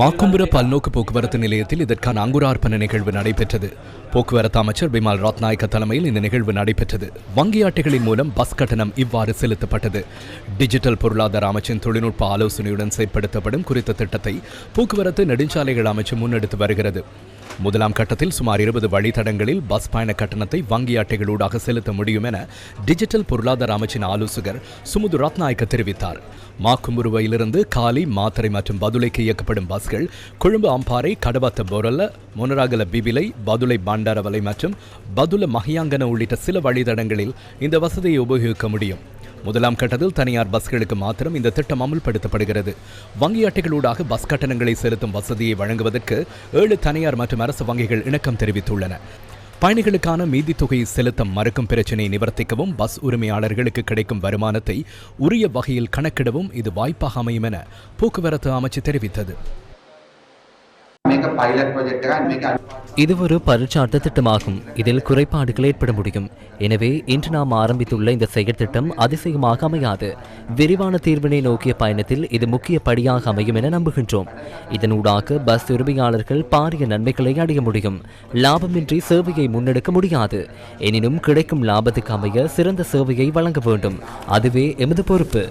மாக்கும்புர பல்நோக்கு போக்குவரத்து நிலையத்தில் இதற்கான அங்குரார்ப்பண நிகழ்வு நடைபெற்றது. போக்குவரத்து அமைச்சர் பிமால் ரத்நாயக்க தலைமையில் இந்த நிகழ்வு நடைபெற்றது. வங்கி அட்டைகளின் மூலம் பஸ் கட்டணம் இவ்வாறு செலுத்தப்பட்டது. டிஜிட்டல் பொருளாதார அமைச்சின் தொழில்நுட்ப ஆலோசனையுடன் செயற்படுத்தப்படும் குறித்த திட்டத்தை போக்குவரத்து நெடுஞ்சாலைகள் அமைச்சு முன்னெடுத்து வருகிறது. முதலாம் கட்டத்தில் சுமார் இருபது வழித்தடங்களில் பஸ் பயண கட்டணத்தை வங்கி அட்டைகளூடாக செலுத்த முடியும் என டிஜிட்டல் பொருளாதார அமைச்சின் ஆலோசகர் சுமுது ரத்நாயக்க தெரிவித்தார். மாக்கும்புருவையிலிருந்து காலி மாத்திரை மற்றும் பதுளைக்கு இயக்கப்படும் பஸ்கள் கொழும்பு அம்பாறை கடவத்த போரல்ல மொனராகல பிபிலை பதுளை பாண்டாரவலை மற்றும் பதுல மகியாங்கன உள்ளிட்ட சில வழித்தடங்களில் இந்த வசதியை உபயோகிக்க முடியும். முதலாம் கட்டத்தில் தனியார் பஸ்களுக்கு மாத்திரம் இந்த திட்டம் அமுல்படுத்தப்படுகிறது. வங்கி அட்டைகளூடாக பஸ் கட்டணங்களை செலுத்தும் வசதியை வழங்குவதற்கு ஏழு தனியார் மற்றும் அரசு வங்கிகள் இணக்கம் தெரிவித்துள்ளன. பயணிகளுக்கான மீதி தொகையை செலுத்த மறுக்கும் பிரச்சினையை நிவர்த்திக்கவும் பஸ் உரிமையாளர்களுக்கு கிடைக்கும் வருமானத்தை உரிய வகையில் கணக்கிடவும் இது வாய்ப்பாக அமையும் என போக்குவரத்து அமைச்சு தெரிவித்தது. இது ஒரு பரீட்சார்த்த திட்டமாகும். இதில் குறைபாடுகள் ஏற்பட முடியும். எனவே இன்று நாம் ஆரம்பித்துள்ள இந்த செயற்திட்டம் அதிசயமாக அமையாது. விரிவான தீர்வினை நோக்கிய பயணத்தில் இது முக்கிய படியாக அமையும் என நம்புகின்றோம். இதனூடாக பஸ் உரிமையாளர்கள் பாரிய நன்மைகளை அடைய முடியும். லாபமின்றி சேவையை முன்னெடுக்க முடியாது. எனினும் கிடைக்கும் லாபத்துக்கு அமைய சிறந்த சேவையை வழங்க வேண்டும். அதுவே எமது பொறுப்பு.